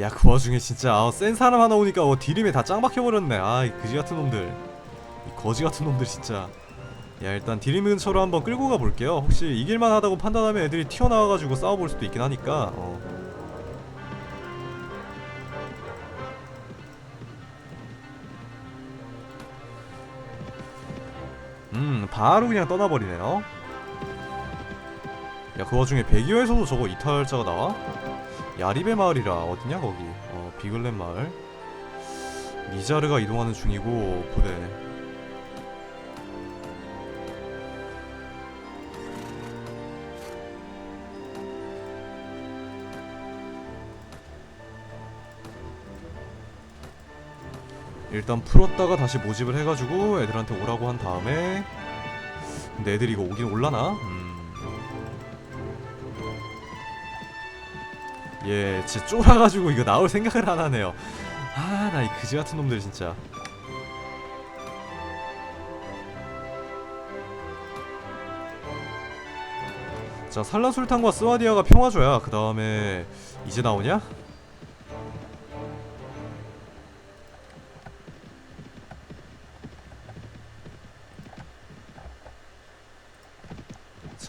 야 그 와중에 진짜 아, 센 사람 하나 오니까 어, 디림에 다 짱 박혀버렸네. 아이 그지 같은 놈들. 이 거지 같은 놈들 진짜. 야 일단 디림 근처로 한번 끌고 가 볼게요. 혹시 이길만 하다고 판단하면 애들이 튀어나와가지고 싸워볼 수도 있긴 하니까 어. 음 바로 그냥 떠나버리네요. 야그 와중에 백이어에서도 저거 이탈자가 나와? 야리베 마을이라 어디냐 거기 어 비글렌 마을 미자르가 이동하는 중이고 부대 일단 풀었다가 다시 모집을 해가지고 애들한테 오라고 한 다음에 근데 애들이 이거 오긴 올라나? 음. 예, 진짜 쫄아가지고 이거 나올 생각을 안 하네요. 아, 나 이 그지 같은 놈들 진짜. 자, 살라 술탄과 스와디아가 평화줘야 그 다음에 이제 나오냐?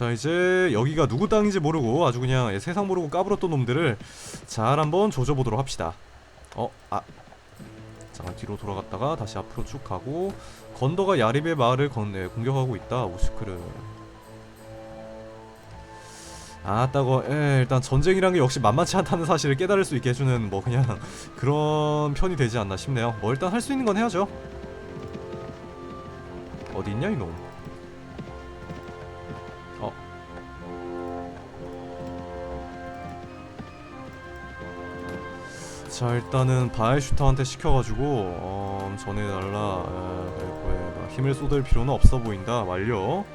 자 이제 여기가 누구 땅인지 모르고 아주 그냥 세상 모르고 까불었던 놈들을 잘 한번 조져보도록 합시다. 어? 아. 잠깐 뒤로 돌아갔다가 다시 앞으로 쭉 가고 건더가 야립의 마을을 건, 네, 공격하고 있다 오스크르. 아따고 에 일단 전쟁이란 게 역시 만만치 않다는 사실을 깨달을 수 있게 해주는 뭐 그냥 그런 편이 되지 않나 싶네요. 뭐 일단 할 수 있는 건 해야죠. 어디 있냐 이놈 자 일단은 바이슈터한테 시켜가지고 어, 전해달라. 에, 힘을 쏟을 필요는 없어 보인다. 완료.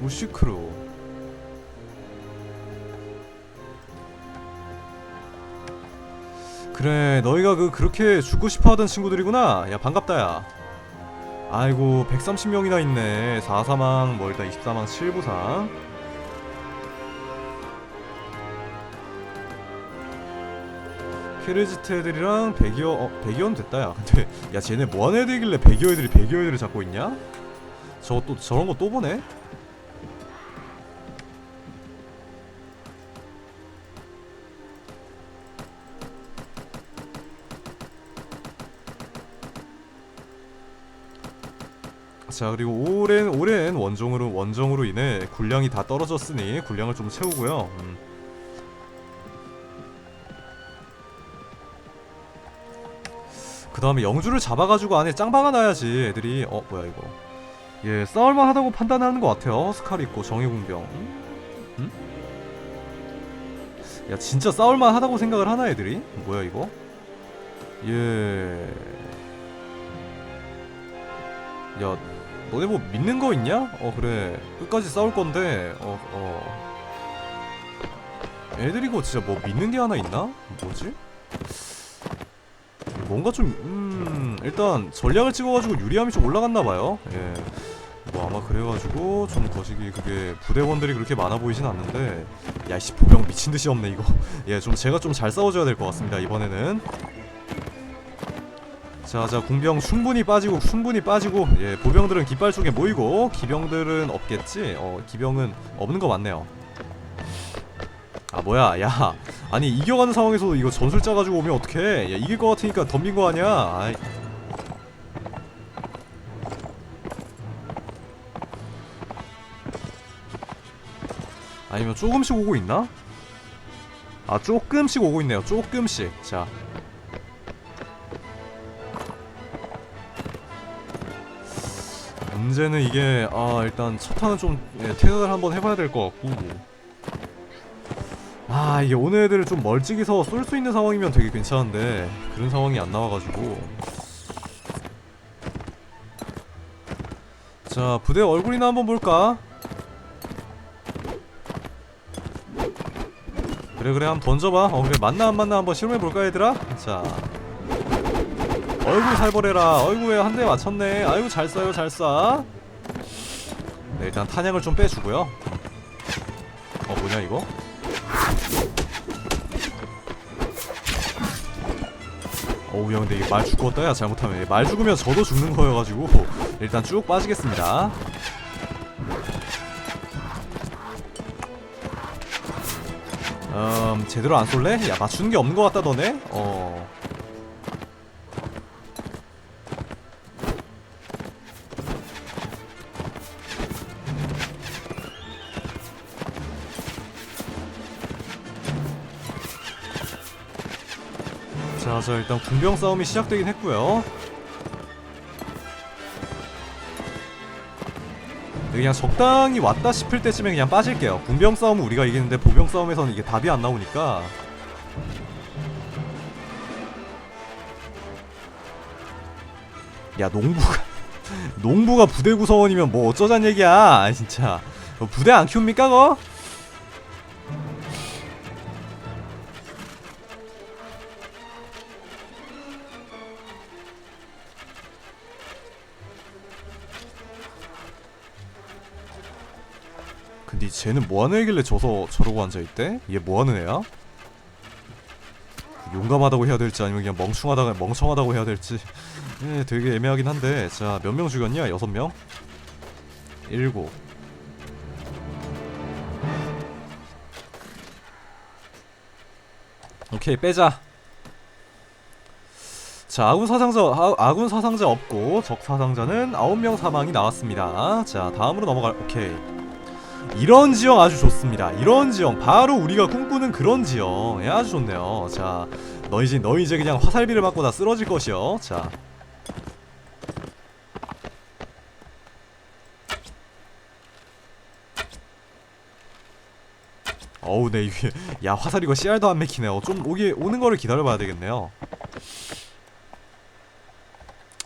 우시크루. 그래 너희가 그 그렇게 죽고 싶어하던 친구들이구나. 야 반갑다 야 아이고 130명이나 있네 4사망 뭐 일단 24망 7부상 키르지트 애들이랑 백이어 어 백이어는 됐다 야 근데 야 쟤네 뭐하는 애들이길래 백이어 애들이 백이어 애들을 잡고 있냐? 저거 또 저런 거 또 보네? 자 그리고 오랜 오랜 원종으로 원정으로 인해 군량이 다 떨어졌으니 군량을 좀 채우고요. 음. 그 다음에 영주를 잡아가지고 안에 짱박아 놔야지 애들이 어 뭐야 이거 예 싸울만 하다고 판단하는 것 같아요 스칼 있고 정예공병 음? 야 진짜 싸울만 하다고 생각을 하나 애들이 뭐야 이거 예. 야, 너네 뭐 믿는 거 있냐? 어 그래 끝까지 싸울 건데 어 어. 애들이 이거 진짜 뭐 믿는 게 하나 있나? 뭐지? 뭔가 좀 음, 일단 전략을 찍어가지고 유리함이 좀 올라갔나 봐요. 예. 뭐 아마 그래가지고 좀 거시기 그게 부대원들이 그렇게 많아 보이진 않는데 야이씨 보병 미친 듯이 없네 이거. 예, 좀 제가 좀 잘 싸워줘야 될 것 같습니다 이번에는. 자, 자, 궁병 충분히 빠지고 충분히 빠지고 예, 보병들은 깃발 쪽에 모이고 기병들은 없겠지. 어, 기병은 없는 거 맞네요. 아, 뭐야? 야. 아니, 이겨가는 상황에서도 이거 전술자 가지고 오면 어떡해? 야, 이길 거 같으니까 덤빈 거 아니야? 아이. 아니면 조금씩 오고 있나? 아, 조금씩 오고 있네요. 조금씩. 자, 문제는 이게 아 일단 첫 탄은 좀 예, 퇴각을 한번 해봐야 될 것 같고 아 이게 오늘 애들을 좀 멀찍이서 쏠 수 있는 상황이면 되게 괜찮은데 그런 상황이 안 나와가지고 자 부대 얼굴이나 한번 볼까? 그래 그래 한번 던져봐 어 그래 맞나 안 맞나 한번 실험해볼까 얘들아? 자 어이구 살벌해라 어이구 왜한대 맞췄네 아이고 잘 쏴요 잘쏴 네, 일단 탄약을 좀 빼주고요. 어 뭐냐 이거? 어우 야 근데 이게 말 죽었다 야 잘못하면 말 죽으면 저도 죽는 거여가지고 일단 쭉 빠지겠습니다. 음 제대로 안 쏠래? 야 맞추는 게 없는 것 같다 너네? 어 자, 저 일단 궁병 싸움이 시작되긴 했고요. 그냥 적당히 왔다 싶을 때쯤에 그냥 빠질게요. 궁병 싸움은 우리가 이기는데 보병 싸움에서는 이게 답이 안 나오니까. 야, 농부가 농부가 부대 구성원이면 뭐 어쩌잔 얘기야. 진짜. 너 부대 안 키웁니까, 거? 쟤는 뭐하는 애길래 져서 저러고 앉아있대? 얘 뭐하는 애야? 용감하다고 해야 될지 아니면 그냥 멍청하다가 멍청하다고 해야 될지 예, 되게 애매하긴 한데 자 몇 명 죽였냐? 여섯 명? 일곱 오케이 빼자 자 아군 사상자 아, 아군 사상자 없고 적 사상자는 아홉 명 사망이 나왔습니다 자 다음으로 넘어갈 오케이 이런 지형 아주 좋습니다. 이런 지형 바로 우리가 꿈꾸는 그런 지형 예, 아주 좋네요. 자, 너 이제 너 이제 그냥 화살비를 맞고 다 쓰러질 것이요. 자. 어우, 네 이게 야 화살 이거 씨알도 안 맥히네요. 좀 오기 오는 거를 기다려봐야 되겠네요.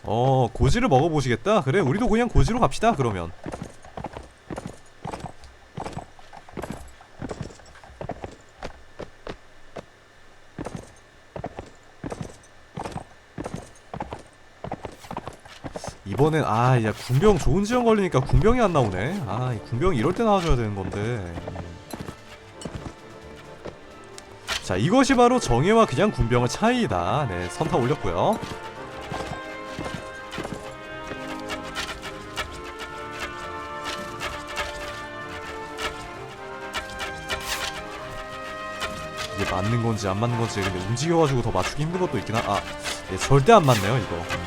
어 고지를 먹어보시겠다. 그래, 우리도 그냥 고지로 갑시다. 그러면. 이번엔 아, 야 군병 좋은 지형 걸리니까 군병이 안 나오네. 아, 이 군병이 이럴 때 나와줘야 되는 건데. 음. 자, 이것이 바로 정예와 그냥 군병의 차이다. 네, 선타 올렸고요. 이게 맞는 건지 안 맞는 건지 근데 움직여가지고 더 맞추기 힘든 것도 있긴 하. 아, 예, 절대 안 맞네요 이거.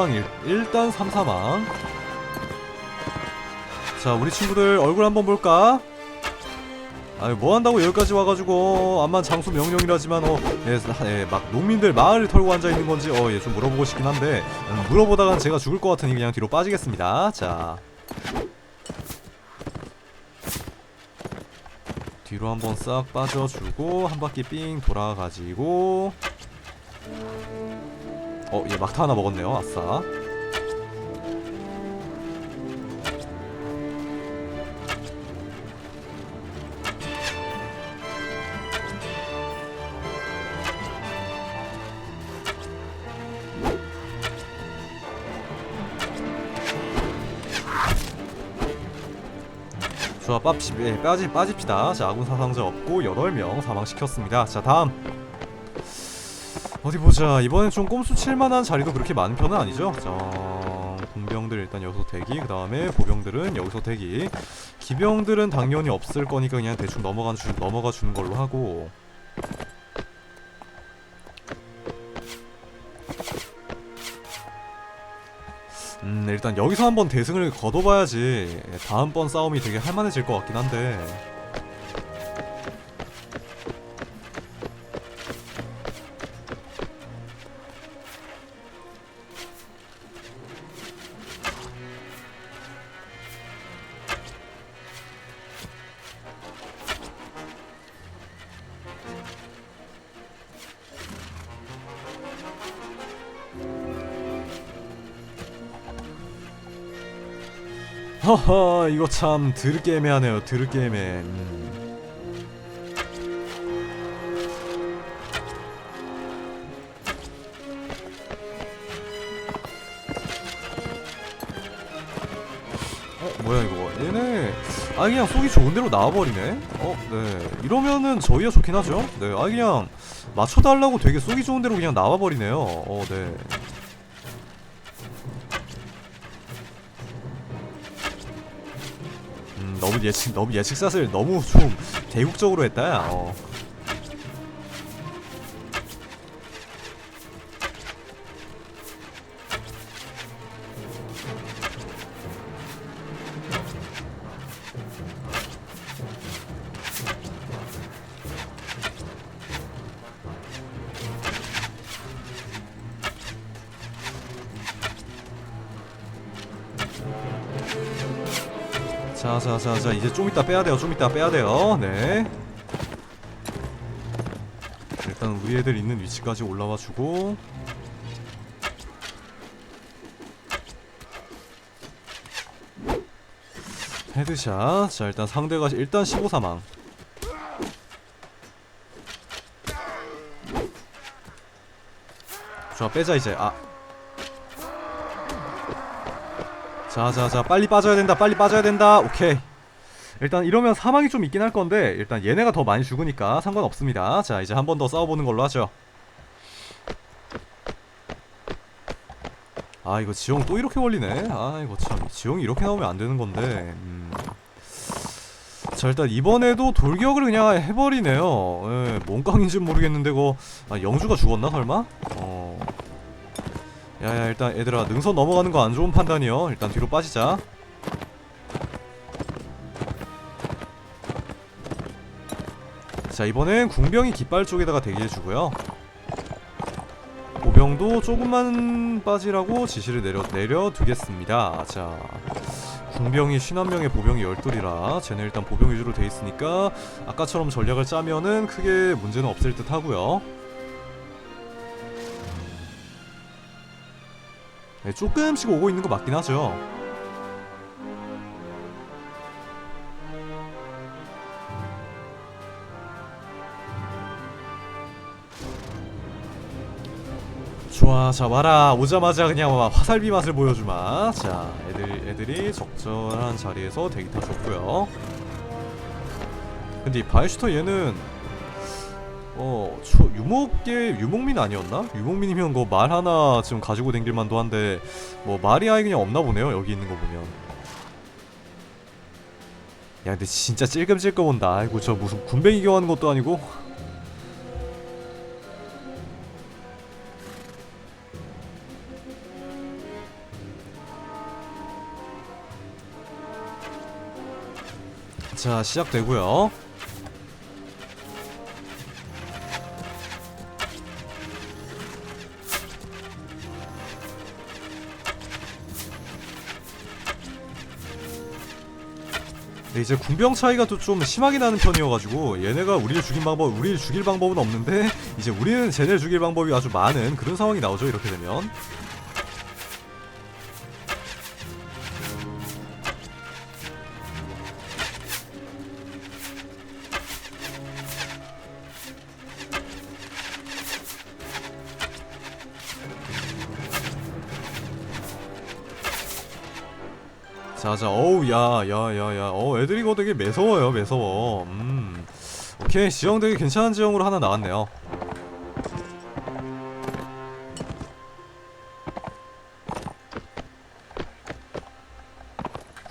3사망 일, 일단 3사망. 자, 우리 친구들 얼굴 한번 볼까? 아니 뭐 한다고 여기까지 와가지고 암만 장수 명령이라지만 어, 예, 사- 예, 막 농민들 마을을 털고 앉아 있는 건지 어, 예, 좀 물어보고 싶긴 한데 음, 물어보다간 제가 죽을 것 같으니 그냥 뒤로 빠지겠습니다. 자, 뒤로 한번 싹 빠져주고 한 바퀴 삥 돌아가지고 어, 얘 막타 하나 먹었네요. 아싸. 좋아 빠지 예, 빠지 빠집시다. 자 아군 사상자 없고 8명 사망시켰습니다. 자 다음 어디 보자. 이번엔 좀 꼼수 칠만한 자리도 그렇게 많은 편은 아니죠? 자 공병들 일단 여기서 대기 그 다음에 보병들은 여기서 대기. 기병들은 당연히 없을 거니까 그냥 대충 넘어가 주, 넘어가 주는 걸로 하고. 음 일단 여기서 한번 대승을 거둬봐야지. 다음번 싸움이 되게 할만해질 것 같긴 한데 허허 이거 참 드럽게 애매하네요 드럽게 애매. 음. 어 뭐야 이거? 얘네 아 그냥 속이 좋은 대로 나와버리네? 어네. 이러면은 저희야 좋긴 하죠? 네아 그냥 맞춰달라고 되게 속이 좋은 대로 그냥 나와버리네요. 어네 너무 예측 너무 예측샷을 너무 좀 대국적으로 했다. 야. 어. 자, 자, 자, 자, 이제 좀 이따 빼야 돼요. 좀 이따 빼야 돼요. 네. 일단 우리 애들 있는 위치까지 올라와 주고. 헤드샷. 자, 일단 상대가 일단 15 사망. 좋아, 빼자 이제. 아. 자자자 빨리 빠져야 된다 빨리 빠져야 된다 오케이 일단 이러면 사망이 좀 있긴 할 건데 일단 얘네가 더 많이 죽으니까 상관없습니다. 자 이제 한 번 더 싸워보는 걸로 하죠. 아 이거 지형 또 이렇게 걸리네. 아 이거 참 지형이 이렇게 나오면 안 되는 건데. 음. 자 일단 이번에도 돌격을 그냥 해버리네요. 예, 뭔 깡인지 모르겠는데 그거. 아, 영주가 죽었나 설마? 어. 야야 일단 얘들아 능선 넘어가는 거 안 좋은 판단이요. 일단 뒤로 빠지자 자 이번엔 궁병이 깃발 쪽에다가 대기해주고요. 보병도 조금만 빠지라고 지시를 내려, 내려두겠습니다. 자 궁병이 51명의 보병이 12이라 쟤네 일단 보병 위주로 돼있으니까 아까처럼 전략을 짜면은 크게 문제는 없을 듯 하고요. 네, 조금씩 오고 있는 거 맞긴 하죠. 아, 자 와라 오자마자 그냥 와, 화살비 맛을 보여주마. 자, 애들 애들이 적절한 자리에서 대기 타줬고요. 근데 이 바이슈터 얘는 어, 초, 유목계 유목민 아니었나? 유목민이면 뭐말 하나 지금 가지고 댕길 만도 한데 뭐 말이 아예 그냥 없나 보네요. 여기 있는 거 보면. 야, 근데 진짜 찔끔찔끔 온다. 아이고 저 무슨 군뱅이 경하는 것도 아니고. 자, 시작되고요. 근데 이제 군병 차이가 또 좀 심하게 나는 편이어가지고 얘네가 우리를 죽인 방법, 우리를 죽일 방법은 없는데 이제 우리는 쟤네를 죽일 방법이 아주 많은 그런 상황이 나오죠 이렇게 되면 자자 어우 야야야야. 어 애들이 이거 되게 매서워요 매서워. 음. 오케이 지형 되게 괜찮은 지형으로 하나 나왔네요.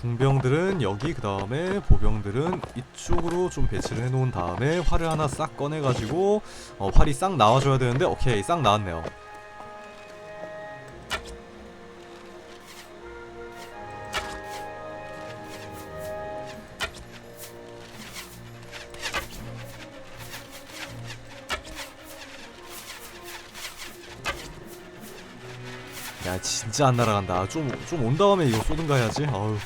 궁병들은 여기 그 다음에 보병들은 이쪽으로 좀 배치를 해놓은 다음에 활을 하나 싹 꺼내가지고 어, 활이 싹 나와줘야 되는데 오케이 싹 나왔네요 야 진짜 안 날아간다. 좀 좀 온 다음에 이거 쏘든가 해야지. 아유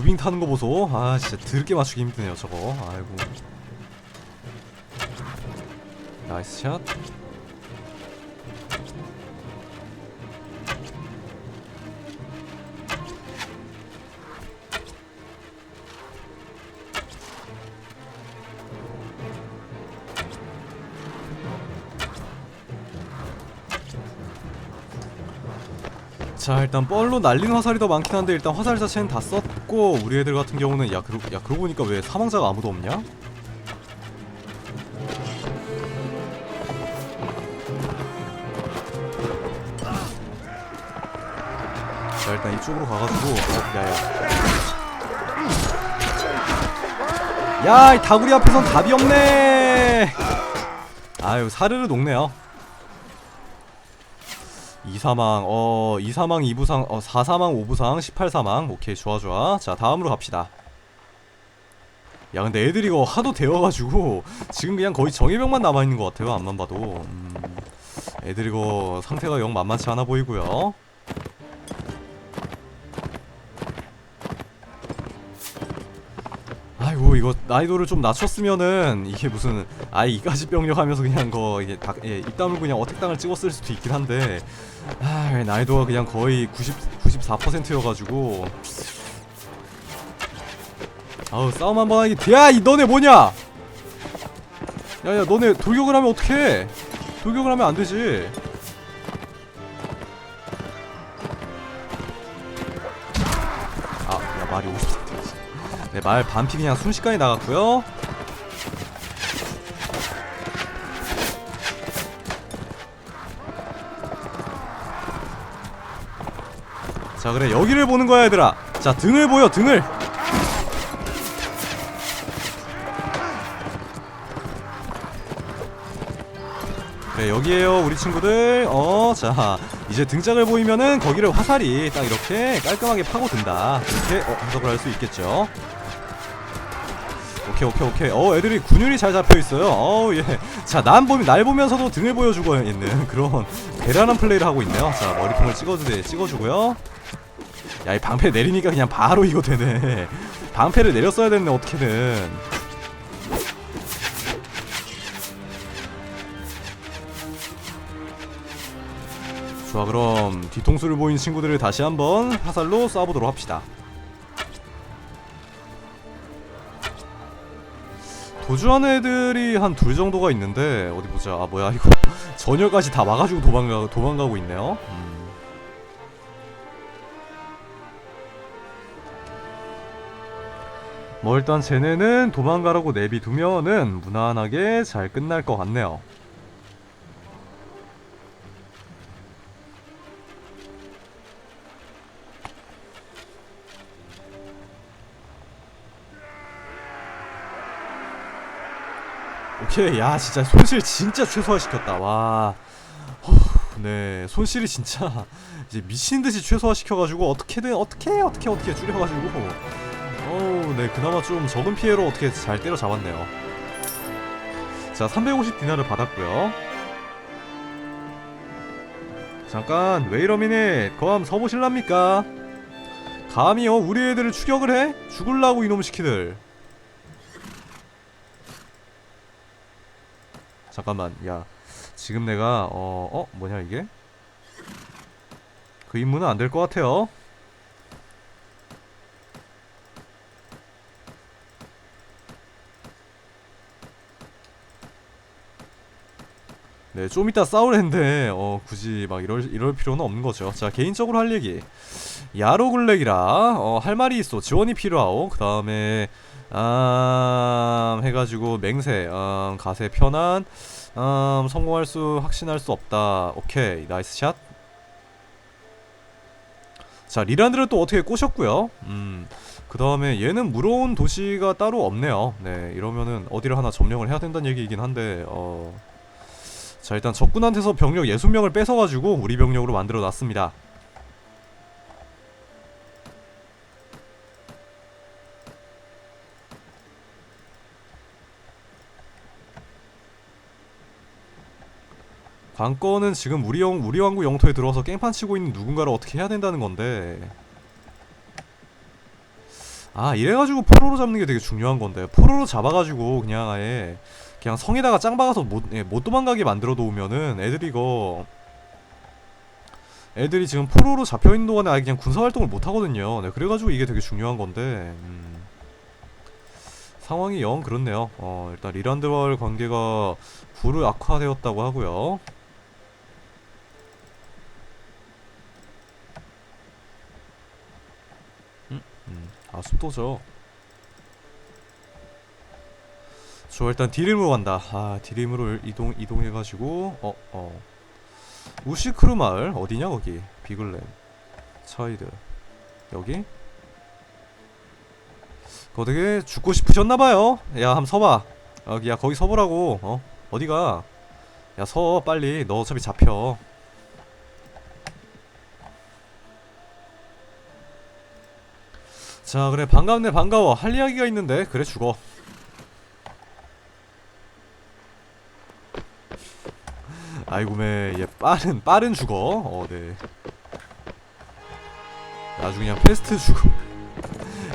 무빙 타는 거 보소. 아 진짜 드럽게 맞추기 힘드네요 저거. 아이고. 나이스 샷. 자 일단 뻘로 날리는 화살이 더 많긴 한데 일단 화살 자체는 다 썼 고 우리 애들 같은 경우는 야 그러고, 야 그러고 보니까 왜 사망자가 아무도 없냐? 자 일단 이쪽으로 가가지고 어, 야야. 야이 다구리 앞에선 답이 없네. 아유 사르르 녹네요 2사망 어 2사망 2부상 어 4사망 5부상 18사망. 오케이 좋아 좋아. 자 다음으로 갑시다. 야 근데 애들이 이거 하도 데워가지고 지금 그냥 거의 정예병만 남아있는 것 같아요 앞만 봐도. 음, 애들 이거 상태가 영 만만치 않아 보이고요 아이고 이거 난이도를 좀 낮췄으면은 이게 무슨 아예 이까지 병력 하면서 그냥 거 이게 다, 예, 입 다물고 그냥 어택당을 찍었을 수도 있긴 한데 아 난이도가 그냥 거의 90, 94%여가지고. 아우 싸움 한 번 하기. 야 이 너네 뭐냐? 야야 너네 돌격을 하면 어떡해? 돌격을 하면 안 되지 50%지 네, 말 반피 그냥 순식간에 나갔고요. 자 그래 여기를 보는 거야 얘들아. 자 등을 보여 등을. 그래 여기에요 우리 친구들. 어 자 이제 등짝을 보이면은 거기를 화살이 딱 이렇게 깔끔하게 파고든다. 이렇게 어, 해석을 할 수 있겠죠 오케이 오케이 오케이. 어 애들이 균율이 잘 잡혀 있어요. 어우 예자난 보면 날 보면서도 등을 보여주고 있는 그런 대단한 플레이를 하고 있네요. 자 머리통을 찍어주세 찍어주고요. 야 이 방패 내리니까 그냥 바로 이거 되네. 방패를 내렸어야 됐네 어떻게든. 좋아 그럼 뒤통수를 보인 친구들을 다시 한번 화살로 쏴보도록 합시다 도주하는 애들이 한 둘 정도가 있는데 어디 보자. 아 뭐야 이거. 전열까지 다 와가지고 도망가, 도망가고 있네요. 음. 뭐 일단 쟤네는 도망가라고 내비두면은 무난하게 잘 끝날 것 같네요 오케이. 야 진짜 손실 진짜 최소화시켰다. 와. 허, 네. 손실이 진짜 이제 미친듯이 최소화시켜가지고 어떻게든 어떻게 어떻게 어떻게 줄여가지고. 어우 네. 그나마 좀 적은 피해로 어떻게 잘 때려잡았네요. 자 350 디나를 받았고요. 잠깐 웨이러미닛 거함 서보실랍니까? 감히요. 우리 애들을 추격을 해? 죽을라고 이놈 시키들 잠깐만 야 지금 내가 어, 어 뭐냐 이게 그 임무는 안 될 것 같아요 네, 좀 이따 싸우랬는데, 어, 굳이 막 이럴, 이럴 필요는 없는 거죠. 자, 개인적으로 할 얘기. 야로글렉이라, 어, 할 말이 있어. 지원이 필요하오. 그 다음에, 아, 해가지고, 맹세, 음, 가세 편한, 음, 성공할 수, 확신할 수 없다. 오케이, 나이스 샷. 자, 리란드를 또 어떻게 꼬셨고요. 음, 그 다음에 얘는 물어온 도시가 따로 없네요. 네, 이러면은 어디를 하나 점령을 해야 된다는 얘기이긴 한데, 어. 자 일단 적군한테서 병력 60명을 뺏어가지고 우리 병력으로 만들어 놨습니다 관건은 지금 우리 영 우리 왕국 영토에 들어와서 깽판 치고 있는 누군가를 어떻게 해야 된다는 건데. 아 이래가지고 포로로 잡는 게 되게 중요한 건데. 포로로 잡아가지고 그냥 아예 그냥 성에다가 짱 박아서 못, 예, 못 도망가게 만들어 놓으면은 애들이 이거 애들이 지금 포로로 잡혀있는 동안에 아예 그냥 군사활동을 못 하거든요. 네, 그래가지고 이게 되게 중요한 건데. 음, 상황이 영 그렇네요. 어 일단 리란드와의 관계가 구르 악화되었다고 하고요 음, 아 숲도죠. 저 일단 디림으로 간다. 아 디림으로 이동 이동해가지고 어어. 우시크루 마을 어디냐 거기? 비글렘 차이드. 여기? 그거 되게 죽고 싶으셨나봐요. 야 한번 서봐. 여기 야 거기 서보라고. 어? 어디가? 야 서 빨리. 너 어차피 잡혀 자 그래 반갑네 반가워. 할 이야기가 있는데 그래 죽어. 아이고 매 얘 빠른 빠른 죽어. 어네. 아주 그냥 패스트 죽어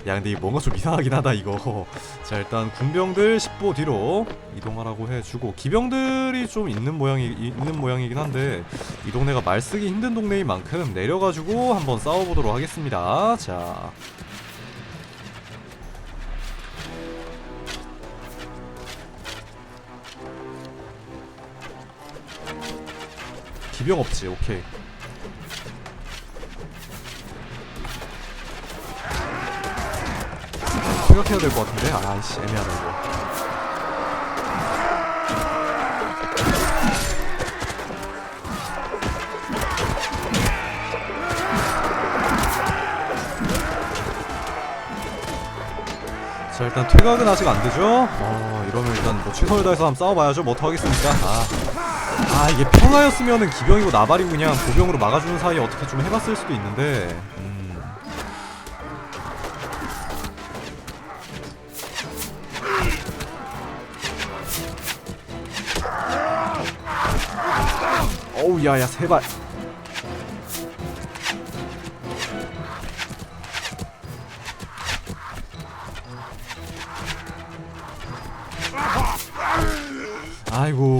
야 근데 이게 뭔가 좀 이상하긴 하다 이거. 자 일단 군병들 10보 뒤로 이동하라고 해주고 기병들이 좀 있는 모양이 있는 모양이긴 한데 이 동네가 말 쓰기 힘든 동네인 만큼 내려가지고 한번 싸워보도록 하겠습니다. 자 기병 없지 오케이. 생각해야 될 것 같은데? 아이씨 애매하다 이거. 자 일단 퇴각은 아직 안 되죠? 어 이러면 일단 뭐 최선을 다해서 한번 싸워봐야죠. 뭐 어떡하겠습니까? 아, 아 이게 평화였으면은 기병이고 나발이고 그냥 보병으로 막아주는 사이에 어떻게 좀 해봤을 수도 있는데 음. 어우 야야 세발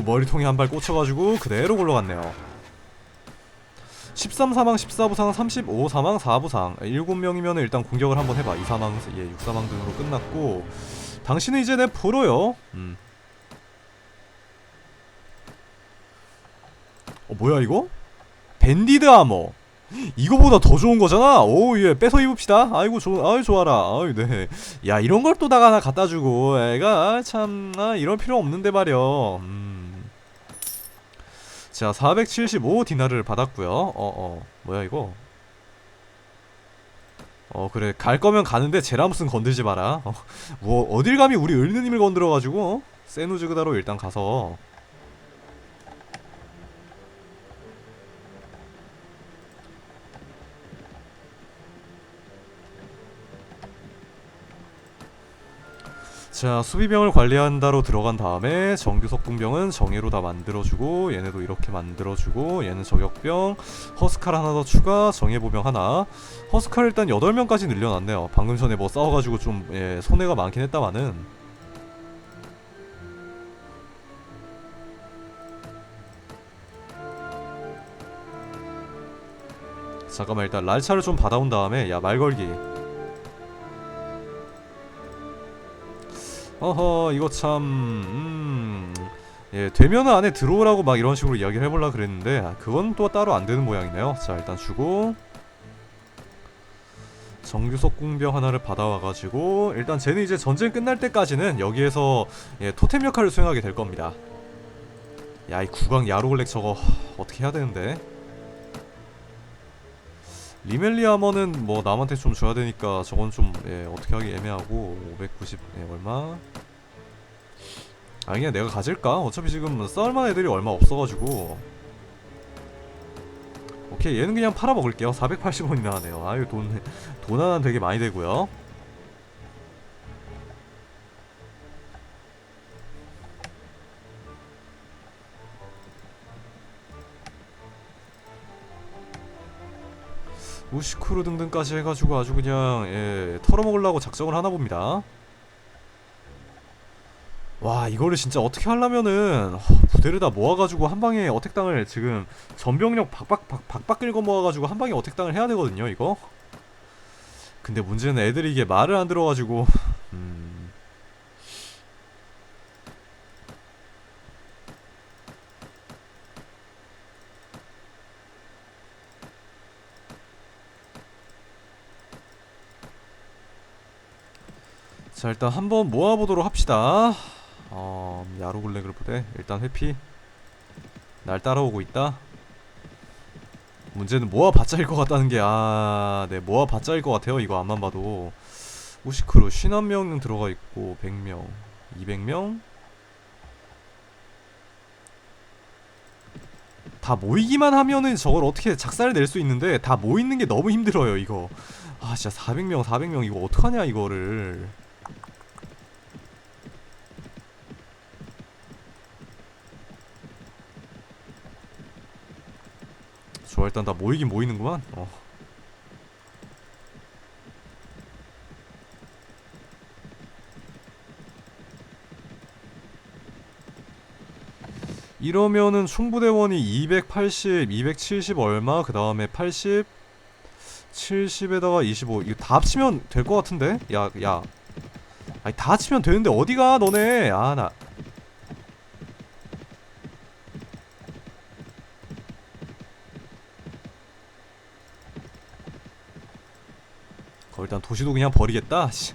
머리통에 한 발 꽂혀가지고 그대로 굴러갔네요 13 사망 14부상 35 사망 4부상 7명이면 일단 공격을 한번 해봐 2 사망 예, 6 사망 등으로 끝났고 당신은 이제 내 프로요 음. 어 뭐야 이거? 밴디드 아머 이거보다 더 좋은 거잖아. 오, 예, 뺏어 입읍시다. 아이고, 좋, 아유, 좋아라. 아유, 네. 야, 이런 걸 또 다가 하나 갖다 주고, 애가 참, 아, 이런 필요 없는데 말이여. 음. 자, 475 디나를 받았고요. 어, 어, 뭐야 이거? 어, 그래, 갈 거면 가는데 제라무슨 건들지 마라. 어, 뭐 어딜 감히 우리 을느님을 건드려 가지고, 어? 세누즈그다로 일단 가서. 자 수비병을 관리한다로 들어간 다음에 정규 석궁병은 정예로 다 만들어주고 얘네도 이렇게 만들어주고 얘는 저격병 허스칼 하나 더 추가 정예보병 하나. 허스칼 일단 8명까지 늘려놨네요. 방금 전에 뭐 싸워가지고 좀 예, 손해가 많긴 했다마는. 잠깐만 일단 랄차를 좀 받아온 다음에 야 말걸기 어허 이거 참 음, 예, 되면은 안에 들어오라고 막 이런 식으로 이야기를 해볼라 그랬는데 아, 그건 또 따로 안 되는 모양이네요. 자 일단 주고. 정규석 궁병 하나를 받아와가지고 일단 쟤는 이제 전쟁 끝날 때까지는 여기에서 예, 토템 역할을 수행하게 될 겁니다. 야 이 구강 야로글렉 저거 어떻게 해야 되는데 리멜리 아머는 뭐 남한테 좀 줘야 되니까 저건 좀 예, 어떻게 하기 애매하고 590 예, 얼마? 아 그냥 내가 가질까? 어차피 지금 싸울만 애들이 얼마 없어가지고 오케이 얘는 그냥 팔아먹을게요 480원이나 하네요 아유 돈, 돈 하나 되게 많이 되고요 우시쿠르 등등까지 해가지고 아주 그냥 예, 털어먹으려고 작정을 하나 봅니다. 와 이거를 진짜 어떻게 하려면은 허, 부대를 다 모아가지고 한 방에 어택당을 지금 전병력 박박 박, 박박 긁어 모아가지고 한 방에 어택당을 해야 되거든요 이거. 근데 문제는 애들이 이게 말을 안 들어가지고 음. 자 일단 한번 모아보도록 합시다. 어 야로글렉을 보대. 일단 회피. 날 따라오고 있다. 문제는 모아봤자일 것 같다는 게 아 네 모아봤자일 것 같아요 이거 앞만 봐도. 우시크로 51명 들어가 있고 100명 200명? 다 모이기만 하면은 저걸 어떻게 작살을 낼수 있는데 다 모이는 게 너무 힘들어요 이거. 아 진짜 400명 400명 이거 어떡하냐 이거를 좋아 일단 다 모이긴 모이는구만 어. 이러면은 총부대원이 280, 270 얼마 그 다음에 80 70에다가 25 이거 다 합치면 될 것 같은데? 야, 야. 아니 다 합치면 되는데 어디가 너네? 아, 나. 거 일단 도시도 그냥 버리겠다. 씨.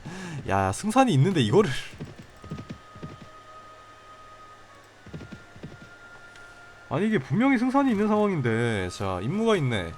야, 승산이 있는데 이거를 아니 이게 분명히 승산이 있는 상황인데 자 임무가 있네